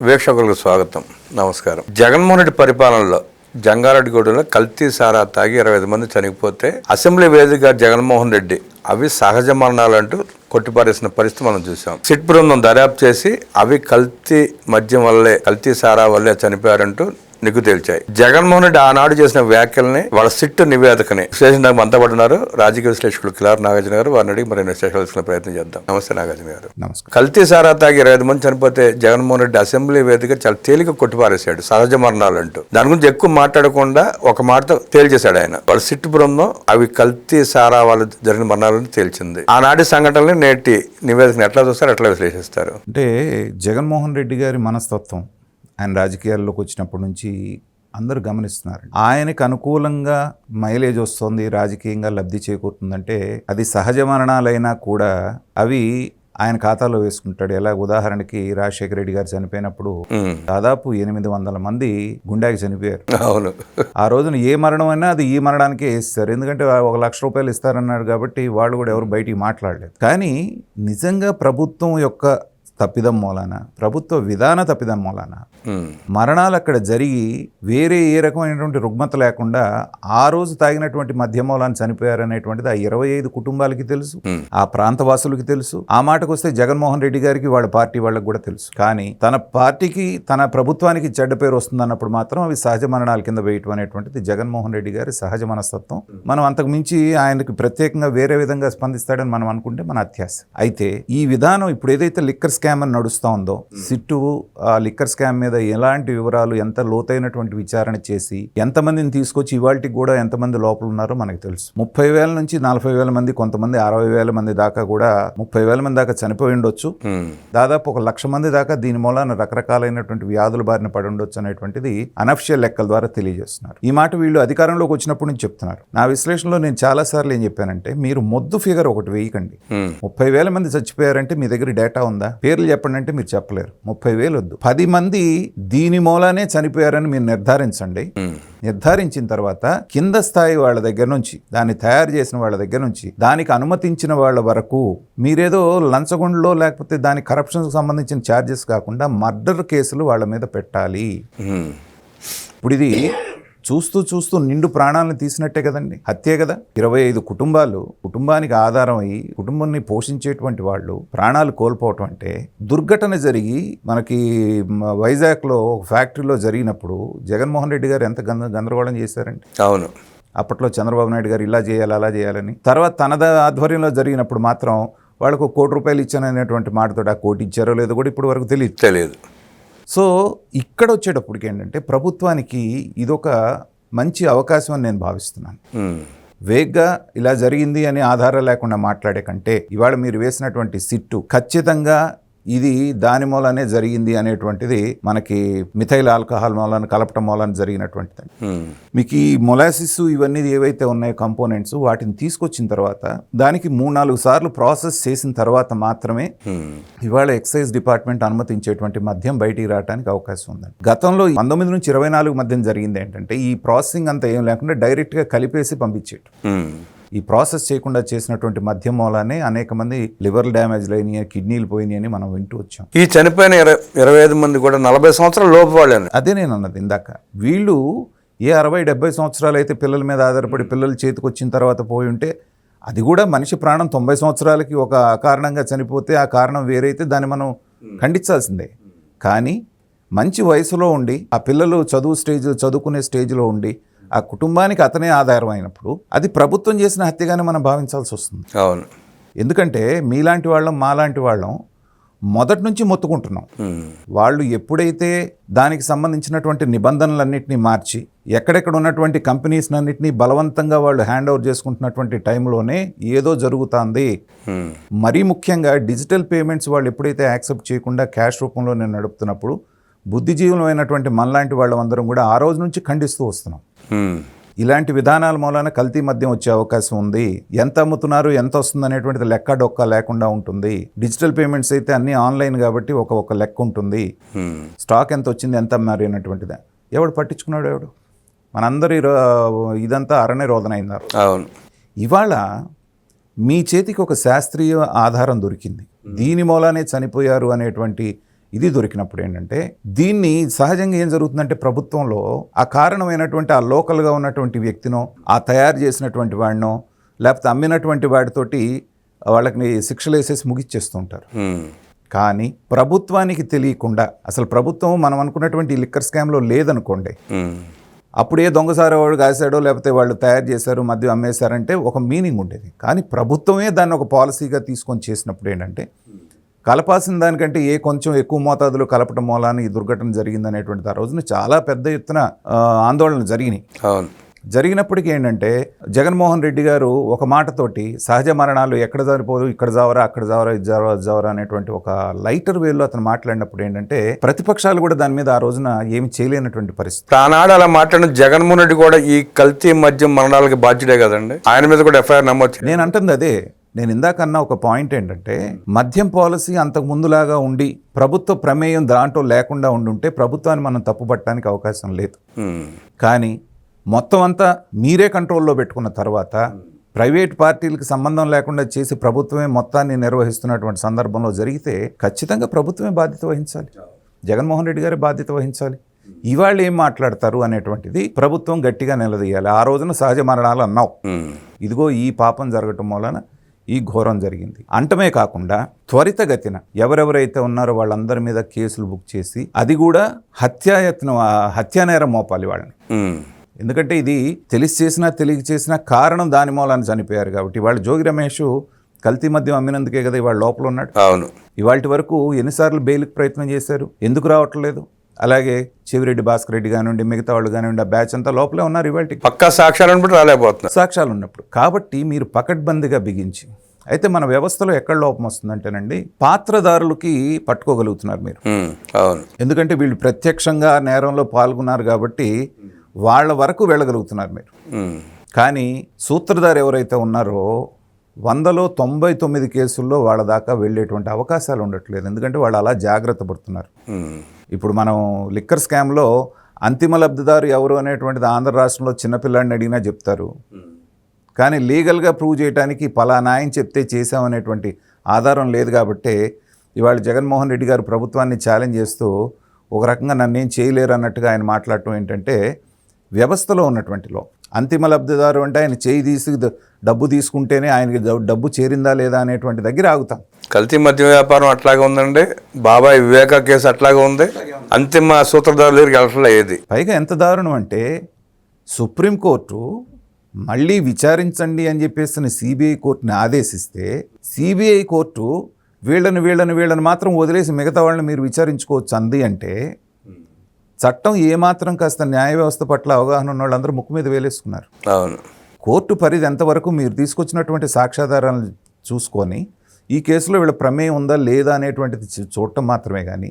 వీక్షకులకు స్వాగతం. నమస్కారం. జగన్మోహన్ రెడ్డి పరిపాలనలో జంగారెడ్డిగూడెంలో కల్తీ సారా తాగి ఇరవై ఐదు మంది చనిపోతే అసెంబ్లీ వేదికగా జగన్మోహన్ రెడ్డి అవి సహజ మరణాలంటూ కొట్టిపారేసిన పరిస్థితి మనం చూసాం సిట్ బృందం దర్యాప్తు చేసి అవి కల్తీ మద్యం వల్లే కల్తీ సారా వల్లే చనిపోయారంటూ నిగ్గు తేల్చాయి. జగన్మోహన్ రెడ్డి ఆనాడు చేసిన వ్యాఖ్యల్ని వాళ్ళ సిట్ నివేదికని విశ్లేషణ మనతో పాటు ఉన్నారు రాజకీయ విశ్లేషకులు కిలార్ నాగార్జున గారు. వారిని అడిగి మరిన్ని విశ్లేషణ ప్రయత్నం చేద్దాం. నమస్తే నాగార్జున గారు. నమస్కారం. కల్తీ సారా తాగి ఇరవై మంది చనిపోతే జగన్మోహన్ రెడ్డి అసెంబ్లీ వేదిక చాలా తేలిక కొట్టిపారేశాడు. సహజ మరణాలు అంటూ దాని గురించి ఎక్కువ మాట్లాడకుండా ఒక మాటతో తేల్చేశాడు ఆయన. వాళ్ళ సిట్టు బృందం అవి కల్తీ సారా వాళ్ళు జరిగిన మరణాలను తేల్చింది. ఆనాటి సంఘటనలు నేటి నివేదికను ఎట్లా చూస్తారు ఎట్లా విశ్లేషిస్తారు? అంటే జగన్మోహన్ రెడ్డి గారి మనస్తత్వం ఆయన రాజకీయాల్లోకి వచ్చినప్పటి నుంచి అందరూ గమనిస్తున్నారు. ఆయనకు అనుకూలంగా మైలేజ్ వస్తుంది రాజకీయంగా లబ్ధి చేకూరుతుందంటే అది సహజ మరణాలైనా కూడా అవి ఆయన ఖాతాలో వేసుకుంటాడు. ఎలా? ఉదాహరణకి రాజశేఖర రెడ్డి గారు చనిపోయినప్పుడు దాదాపు ఎనిమిది వందల మంది గుండాకి చనిపోయారు. అవును. ఆ రోజున ఏ మరణం అయినా అది ఈ మరణానికే ఇస్తారు ఎందుకంటే ఒక లక్ష రూపాయలు ఇస్తారన్నారు కాబట్టి వాళ్ళు కూడా ఎవరు బయటికి మాట్లాడలేదు. కానీ నిజంగా ప్రభుత్వం యొక్క తప్పిదం మూలాన ప్రభుత్వ విధాన తప్పిదం మూలాన మరణాలు అక్కడ జరిగి వేరే ఏ రకమైనటువంటి రుగ్మత లేకుండా ఆ రోజు తాగినటువంటి మద్య మూలాన్ని చనిపోయారనేటువంటిది ఆ ఇరవై ఐదు కుటుంబాలకి తెలుసు. ఆ ప్రాంతవాసులకి తెలుసు ఆ మాటకు వస్తే జగన్మోహన్ రెడ్డి గారికి వాళ్ళ పార్టీ వాళ్ళకి కూడా తెలుసు. కానీ తన పార్టీకి తన ప్రభుత్వానికి చెడ్డ పేరు వస్తుందన్నప్పుడు మాత్రం అవి సహజ మరణాల కింద వేయటం అనేటువంటిది జగన్మోహన్ రెడ్డి గారి సహజ మనస్తత్వం. మనం అంతకు మించి ఆయనకి ప్రత్యేకంగా వేరే విధంగా స్పందిస్తాడని మనం అనుకుంటే మన అత్యాశ. అయితే ఈ విధానం ఇప్పుడు ఏదైతే లిక్కర్ స్కామ్ అని నడుస్తూ ఉందో సిట్టు ఆ లిక్కర్ స్కామ్ మీద ఎలాంటి వివరాలు ఎంత లోతైనటువంటి విచారణ చేసి ఎంతమందిని తీసుకొచ్చి ఇవాళకి కూడా ఎంతమంది లోపల ఉన్నారో మనకు తెలుసు. ముప్పై వేల నుంచి నలభై వేల మంది కొంతమంది అరవై వేల మంది దాకా కూడా ముప్పై వేల మంది దాకా చనిపోయి ఉండొచ్చు. దాదాపు ఒక లక్ష మంది దాకా దీని మూలాన రకరకాలైనటువంటి వ్యాధుల బారిన పడి ఉండొచ్చు అనేటువంటిది అనఫిషియల్ లెక్కల ద్వారా తెలియజేస్తున్నారు. ఈ మాట వీళ్ళు అధికారంలోకి వచ్చినప్పుడు నుంచి చెప్తున్నారు. నా విశ్లేషణలో నేను చాలా సార్లు ఏం చెప్పానంటే మీరు మొద్దు ఫిగర్ ఒకటి వేయకండి. ముప్పై వేల మంది చచ్చిపోయారంటే మీ దగ్గర డేటా ఉందా? పేర్లు చెప్పండి అంటే మీరు చెప్పలేరు. ముప్పై వేలు వద్దు. పది మంది దీని మూలానే చనిపోయారని మీరు నిర్ధారించండి. నిర్ధారించిన తర్వాత కింద స్థాయి వాళ్ళ దగ్గర నుంచి దాన్ని తయారు చేసిన వాళ్ళ దగ్గర నుంచి దానికి అనుమతించిన వాళ్ళ వరకు మీరేదో లంచగొండలో లేకపోతే దాని కరప్షన్కి సంబంధించిన ఛార్జెస్ కాకుండా మర్డర్ కేసులు వాళ్ళ మీద పెట్టాలి. ఇప్పుడు ఇది చూస్తూ చూస్తూ నిండు ప్రాణాలను తీసినట్టే కదండి. హత్యే కదా. ఇరవై ఐదు కుటుంబాలు కుటుంబానికి ఆధారం అయ్యి కుటుంబాన్ని పోషించేటువంటి వాళ్ళు ప్రాణాలు కోల్పోవటం అంటే దుర్ఘటన జరిగి మనకి వైజాగ్లో ఒక ఫ్యాక్టరీలో జరిగినప్పుడు జగన్మోహన్ రెడ్డి గారు ఎంత గంద గందరగోళం చేశారండి. అవును. అప్పట్లో చంద్రబాబు నాయుడు గారు ఇలా చేయాలి అలా చేయాలని. తర్వాత తనద ఆధ్వర్యంలో జరిగినప్పుడు మాత్రం వాళ్ళకు కోటి రూపాయలు ఇచ్చాననేటువంటి మాటతో ఆ కోటి ఇచ్చారో లేదో కూడా ఇప్పుడు వరకు తెలియదు. తెలియదు. సో ఇక్కడ వచ్చేటప్పటికి ఏంటంటే ప్రభుత్వానికి ఇదొక మంచి అవకాశం అని నేను భావిస్తున్నాను. వేగ్గా ఇలా జరిగింది అని ఆధారం లేకుండా మాట్లాడే కంటే ఇవాళ మీరు వేసినటువంటి సిట్టు ఖచ్చితంగా ఇది దాని మూలనే జరిగింది అనేటువంటిది మనకి మిథైల్ ఆల్కహాల్ మూలాన కలపటం మూలాన జరిగినటువంటిది మీకు ఈ మొలాసిస్ ఇవన్నీ ఏవైతే ఉన్నాయో కంపోనెంట్స్ వాటిని తీసుకొచ్చిన తర్వాత దానికి మూడు నాలుగు సార్లు ప్రాసెస్ చేసిన తర్వాత మాత్రమే ఇవాళ ఎక్సైజ్ డిపార్ట్మెంట్ అనుమతించేటువంటి మద్యం బయటికి రావడానికి అవకాశం ఉందండి. గతంలో పంతొమ్మిది నుంచి ఇరవై నాలుగు మద్యం జరిగింది ఏంటంటే ఈ ప్రాసెసింగ్ అంతా ఏం లేకుండా డైరెక్ట్గా కలిపేసి పంపించేయటం ఉమ్, ఈ ప్రాసెస్ చేయకుండా చేసినటువంటి మద్యం మూలానే అనేక మంది లివర్ డ్యామేజ్ అయినాయి కిడ్నీలు పోయినాయి అని మనం వింటూ వచ్చాం. ఈ చనిపోయిన ఇరవై ఇరవై ఐదు మంది కూడా నలభై సంవత్సరాల లోపు వాళ్ళని. అదే నేను అన్నది ఇందాక. వీళ్ళు ఏ అరవై డెబ్బై సంవత్సరాలు అయితే పిల్లల మీద ఆధారపడి పిల్లలు చేతికి వచ్చిన తర్వాత పోయి ఉంటే అది కూడా మనిషి ప్రాణం తొంభై సంవత్సరాలకి ఒక కారణంగా చనిపోతే ఆ కారణం వేరైతే దాన్ని మనం ఖండించాల్సిందే. కానీ మంచి వయసులో ఉండి ఆ పిల్లలు చదువు స్టేజ్ చదువుకునే స్టేజ్లో ఉండి ఆ కుటుంబానికి అతనే ఆధారం అయినప్పుడు అది ప్రభుత్వం చేసిన హత్యగానే మనం భావించాల్సి వస్తుంది. అవును. ఎందుకంటే మీలాంటి వాళ్ళం మాలాంటి వాళ్ళం మొదటి నుంచి మొత్తుకుంటున్నాం. వాళ్ళు ఎప్పుడైతే దానికి సంబంధించినటువంటి నిబంధనలన్నింటినీ మార్చి ఎక్కడెక్కడ ఉన్నటువంటి కంపెనీస్ అన్నింటినీ బలవంతంగా వాళ్ళు హ్యాండ్ ఓవర్ చేసుకుంటున్నటువంటి టైంలోనే ఏదో జరుగుతుంది. మరీ ముఖ్యంగా డిజిటల్ పేమెంట్స్ వాళ్ళు ఎప్పుడైతే యాక్సెప్ట్ చేయకుండా క్యాష్ రూపంలో నేను నడుపుతున్నప్పుడు బుద్ధిజీవులమైనటువంటి మనలాంటి వాళ్ళందరం కూడా ఆ రోజు నుంచి ఖండిస్తూ వస్తున్నాం. ఇలాంటి విధానాల మూలాన కల్తీ మద్యం వచ్చే అవకాశం ఉంది. ఎంత అమ్ముతున్నారు ఎంత వస్తుంది అనేటువంటిది లెక్క డొక్క లేకుండా ఉంటుంది. డిజిటల్ పేమెంట్స్ అయితే అన్నీ ఆన్లైన్ కాబట్టి ఒక ఒక లెక్క ఉంటుంది. స్టాక్ ఎంత వచ్చింది ఎంత మరి అన్నటువంటిది ఎవడు పట్టించుకున్నాడు ఎవడు? మనందరి ఇదంతా అరణ్య రోదన అయినారు. అవును. ఇవాళ మీ చేతికి ఒక శాస్త్రీయ ఆధారం దొరికింది. దీని మూలానే చనిపోయారు అనేటువంటి ఇది దొరికినప్పుడు ఏంటంటే దీన్ని సహజంగా ఏం జరుగుతుందంటే ప్రభుత్వంలో ఆ కారణమైనటువంటి ఆ లోకల్గా ఉన్నటువంటి వ్యక్తినో ఆ తయారు చేసినటువంటి వాడినో లేకపోతే అమ్మినటువంటి వాడితోటి వాళ్ళకి శిక్షలు వేసేసి ముగిచ్చేస్తుంటారు. కానీ ప్రభుత్వానికి తెలియకుండా అసలు ప్రభుత్వం మనం అనుకున్నటువంటి లిక్కర్ స్కామ్లో లేదనుకోండి. అప్పుడే దొంగసారి వాడు కాశాడో లేకపోతే వాళ్ళు తయారు చేశారు మద్యం అమ్మేశారంటే ఒక మీనింగ్ ఉండేది కానీ ప్రభుత్వమే దాన్ని ఒక పాలసీగా తీసుకొని చేసినప్పుడు ఏంటంటే కలపాల్సిన దానికంటే ఏ కొంచెం ఎక్కువ మోతాదులో కలపడం మూలాన ఈ దుర్ఘటన జరిగిందనేటువంటిది ఆ రోజున చాలా పెద్ద ఎత్తున ఆ, ఆందోళనలు జరిగినాయి. అవును. జరిగినప్పటికీ ఏంటంటే జగన్మోహన్ రెడ్డి గారు ఒక మాటతోటి సహజ మరణాలు ఎక్కడ సరిపోదు ఇక్కడ జావరా అక్కడ జావరా ఇది జావరా అది జావరా అనేటువంటి ఒక లైటర్ వేలో అతను మాట్లాడినప్పుడు ఏంటంటే ప్రతిపక్షాలు కూడా దాని మీద ఆ రోజున ఏమి చేయలేనటువంటి పరిస్థితి. ఆనాడు అలా మాట్లాడిన జగన్మోహన్ రెడ్డి కూడా ఈ కల్తీ మద్యం మరణాలకి బాధ్యుడే కదండి. ఆయన మీద కూడా ఎఫ్ఐఆర్ నమోదు చేయాలి. నేను అంటుంది అదే నేను ఇందాక అన్న ఒక పాయింట్ ఏంటంటే మద్యం పాలసీ అంతకు ముందులాగా ఉండి ప్రభుత్వ ప్రమేయం దాంట్లో లేకుండా ఉండుంటే ప్రభుత్వాన్ని మనం తప్పుపట్టడానికి అవకాశం లేదు. కానీ మొత్తం అంతా మీరే కంట్రోల్లో పెట్టుకున్న తర్వాత ప్రైవేట్ పార్టీలకు సంబంధం లేకుండా చేసి ప్రభుత్వమే మొత్తాన్ని నిర్వహిస్తున్నటువంటి సందర్భంలో జరిగితే ఖచ్చితంగా ప్రభుత్వమే బాధ్యత వహించాలి. జగన్మోహన్ రెడ్డి గారి బాధ్యత వహించాలి. ఇవాళ ఏం మాట్లాడతారు అనేటువంటిది ప్రభుత్వం గట్టిగా నిలదీయాలి. ఆ రోజున సహజ మరణాలు అన్నావు. ఇదిగో ఈ పాపం జరగటం వలన ఈ ఘోరం జరిగింది. అంటమే కాకుండా త్వరితగతిన ఎవరెవరైతే ఉన్నారో వాళ్ళందరి మీద కేసులు బుక్ చేసి అది కూడా హత్యాయత్నం హత్యానేరం మోపాలి వాళ్ళని. ఎందుకంటే ఇది తెలిసి చేసినా తెలియక చేసినా కారణం దాని మూలాన్ని చనిపోయారు కాబట్టి ఇవాళ జోగి రమేష్ కల్తీ మద్యం అమ్మినందుకే కదా ఇవాళ లోపల ఉన్నాడు. అవును. ఇవాళ వరకు ఎన్నిసార్లు బెయిల్కి ప్రయత్నం చేశారు? ఎందుకు రావట్లేదు? అలాగే చెవిరెడ్డి భాస్కర్ రెడ్డి కానివ్వండి మిగతా వాళ్ళు కానివ్వండి ఆ బ్యాచ్ అంతా లోపలే ఉన్నారు ఇవాళ పక్కా సాక్ష్యాలను బట్టి రాలేకపోతున్నారు. సాక్ష్యాలు ఉన్నప్పుడు. కాబట్టి మీరు పకడ్బందీగా బిగించి అయితే మన వ్యవస్థలో ఎక్కడ లోపం వస్తుందంటేనండి పాత్రదారులకి పట్టుకోగలుగుతున్నారు మీరు. అవును. ఎందుకంటే వీళ్ళు ప్రత్యక్షంగా నేరంలో పాల్గొన్నారు కాబట్టి వాళ్ళ వరకు వెళ్ళగలుగుతున్నారు మీరు. కానీ సూత్రధారు ఎవరైతే ఉన్నారో వందలో తొంభై తొమ్మిది కేసుల్లో వాళ్ళ దాకా వెళ్ళేటువంటి అవకాశాలు ఉండట్లేదు. ఎందుకంటే వాళ్ళు అలా జాగ్రత్త పడుతున్నారు. ఇప్పుడు మనం లిక్కర్ స్కామ్లో అంతిమ లబ్ధిదారు ఎవరు అనేటువంటిది ఆంధ్ర రాష్ట్రంలో చిన్నపిల్లాడిని అడిగినా చెప్తారు. కానీ లీగల్గా ప్రూవ్ చేయడానికి పలానా ఆయన చెప్తే చేశామనేటువంటి ఆధారం లేదు కాబట్టే ఇవాళ జగన్మోహన్ రెడ్డి గారు ప్రభుత్వాన్ని ఛాలెంజ్ చేస్తూ ఒక రకంగా నన్ను ఏం చేయలేరు అన్నట్టుగా ఆయన మాట్లాడటం ఏంటంటే వ్యవస్థలో ఉన్నటువంటి లో అంతిమ లబ్ధిదారు అంటే ఆయన చేయి తీసి డబ్బు తీసుకుంటేనే ఆయనకి డబ్బు చేరిందా లేదా అనేటువంటి దగ్గర ఆగుతాం. కల్తీ మద్యం వ్యాపారం అట్లాగే ఉందండి. బాబాయ్ వివేక కేసు అట్లాగే ఉంది. అంతిమ సూత్రధారుల దగ్గరికి వెళ్ళట్లే ఏది పైగా ఎంత దారుణం అంటే సుప్రీంకోర్టు మళ్ళీ విచారించండి అని చెప్పేసి సిబిఐ కోర్టుని ఆదేశిస్తే సిబిఐ కోర్టు వీళ్ళని వీళ్ళని వీళ్ళని మాత్రం వదిలేసి మిగతా వాళ్ళని మీరు విచారించుకోవచ్చు అంది అంటే చట్టం ఏమాత్రం కాస్త న్యాయ వ్యవస్థ పట్ల అవగాహన ఉన్న వాళ్ళందరూ ముక్కు మీద వేలేసుకున్నారు. అవును. కోర్టు పరిధి ఎంతవరకు మీరు తీసుకొచ్చినటువంటి సాక్ష్యాధారాలను చూసుకొని ఈ కేసులో వీళ్ళ ప్రమేయం ఉందా లేదా అనేటువంటిది చూడటం మాత్రమే కానీ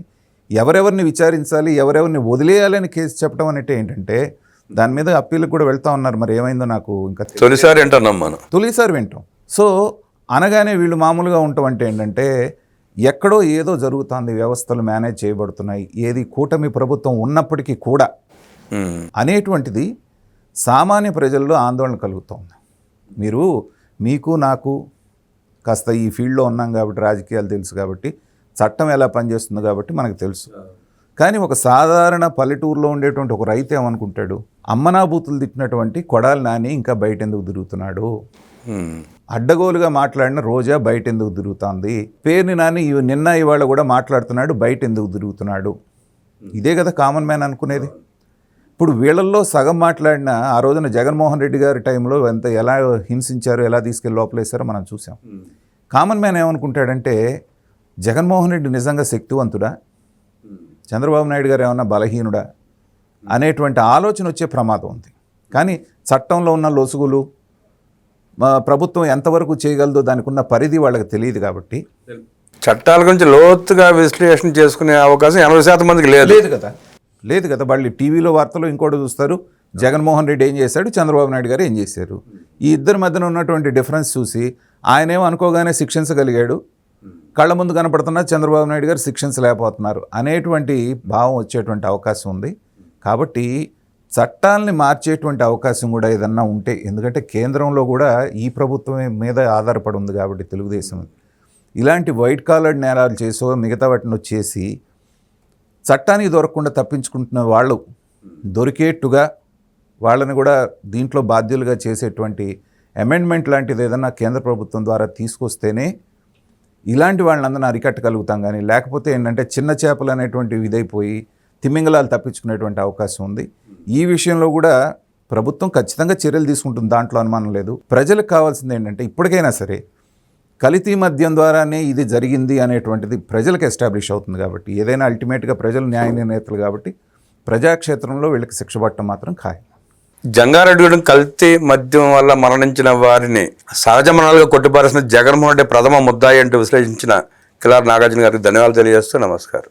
ఎవరెవరిని విచారించాలి ఎవరెవరిని వదిలేయాలని కేసు చెప్పడం అంటే ఏంటంటే దాని మీద అప్పీలకు కూడా వెళ్తా ఉన్నారు. మరి ఏమైందో నాకు ఇంకా. తొలిసారి వింటున్నాం మనం. తొలిసారి వింటాం. సో అనగానే వీళ్ళు మామూలుగా ఉండటం అంటే ఏంటంటే ఎక్కడో ఏదో జరుగుతుంది వ్యవస్థలు మేనేజ్ చేయబడుతున్నాయి ఏది కూటమి ప్రభుత్వం ఉన్నప్పటికీ కూడా. అనేటువంటిది సామాన్య ప్రజల్లో ఆందోళన కలుగుతోంది. మీరు మీకు నాకు కాస్త ఈ ఫీల్డ్లో ఉన్నాం కాబట్టి రాజకీయాలు తెలుసు కాబట్టి చట్టం ఎలా పనిచేస్తుందో కాబట్టి మనకు తెలుసు. కానీ ఒక సాధారణ పల్లెటూరులో ఉండేటువంటి ఒక రైతు ఏమనుకుంటాడు? అమ్మనాబూతులు తిట్టినటువంటి కొడాలి నాని ఇంకా బయట ఎందుకు తిరుగుతున్నాడు. అడ్డగోలుగా మాట్లాడిన రోజా బయట ఎందుకు తిరుగుతోంది? పేరుని నాని నిన్న ఇవాళ కూడా మాట్లాడుతున్నాడు బయట ఎందుకు తిరుగుతున్నాడు? ఇదే కదా కామన్ మ్యాన్ అనుకునేది. ఇప్పుడు వీళ్ళల్లో సగం మాట్లాడిన ఆ రోజున జగన్మోహన్ రెడ్డి గారి టైంలో ఎంత ఎలా హింసించారు ఎలా తీసుకెళ్ళి లోపలేశారో మనం చూసాం కామన్ మ్యాన్ ఏమనుకుంటాడంటే జగన్మోహన్ రెడ్డి నిజంగా శక్తివంతుడా? చంద్రబాబు నాయుడు గారు ఏమన్నా బలహీనుడా? అనేటువంటి ఆలోచన వచ్చే ప్రమాదం ఉంది. కానీ చట్టంలో ఉన్న లొసుగులు ప్రభుత్వం ఎంతవరకు చేయగలదో దానికి ఉన్న పరిధి వాళ్ళకి తెలియదు కాబట్టి. చట్టాల గురించి లోతుగా విశ్లేషణ చేసుకునే అవకాశం ఎనభై శాతం మందికి లేదు. లేదు కదా. లేదు కదా. వాళ్ళు టీవీలో వార్తలు ఇంకోటి చూస్తారు. జగన్మోహన్ రెడ్డి ఏం చేశాడు? చంద్రబాబు నాయుడు గారు ఏం చేశారు? ఈ ఇద్దరి మధ్యన ఉన్నటువంటి డిఫరెన్స్ చూసి ఆయనేమో అనుకోగానే శిక్షించగలిగాడు కళ్ళ ముందు కనపడుతున్న చంద్రబాబు నాయుడు గారు శిక్షించలేకపోతున్నారు అనేటువంటి భావం వచ్చేటువంటి అవకాశం ఉంది. కాబట్టి చట్టాలని మార్చేటువంటి అవకాశం కూడా ఏదన్నా ఉంటే ఎందుకంటే కేంద్రంలో కూడా ఈ ప్రభుత్వమే మీద ఆధారపడి ఉంది కాబట్టి తెలుగుదేశం. ఇలాంటి వైట్ కాలర్ నేరాలు చేసో మిగతా వాటిని వచ్చేసి చట్టానికి దొరకకుండా తప్పించుకుంటున్న వాళ్ళు దొరికేట్టుగా వాళ్ళని కూడా దీంట్లో బాధ్యులుగా చేసేటువంటి అమెండ్మెంట్ లాంటిది ఏదన్నా కేంద్ర ప్రభుత్వం ద్వారా తీసుకొస్తేనే ఇలాంటి వాళ్ళందరినీ అరికట్టగలుగుతాం. కానీ లేకపోతే ఏంటంటే చిన్న చేపలు అనేటువంటి ఇదైపోయి తిమింగలాలు తప్పించుకునేటువంటి అవకాశం ఉంది. ఈ విషయంలో కూడా ప్రభుత్వం ఖచ్చితంగా చర్యలు తీసుకుంటుంది. దాంట్లో అనుమానం లేదు. ప్రజలకు కావాల్సింది ఏంటంటే ఇప్పటికైనా సరే కలితీ మద్యం ద్వారానే ఇది జరిగింది అనేటువంటిది ప్రజలకు ఎస్టాబ్లిష్ అవుతుంది కాబట్టి ఏదైనా అల్టిమేట్గా ప్రజలు న్యాయ నిర్ణేతలు కాబట్టి ప్రజాక్షేత్రంలో వీళ్ళకి శిక్ష పట్టడం మాత్రం ఖాయం. జంగారెడ్డి కల్తీ మద్యం వల్ల మరణించిన వారిని సహజ మరణాలుగా కొట్టిపారేసిన జగన్మోహన్ రెడ్డి ప్రథమ ముద్దాయి అంటూ విశ్లేషించిన కిలార్ నాగార్జున గారికి ధన్యవాదాలు తెలియజేస్తూ నమస్కారం.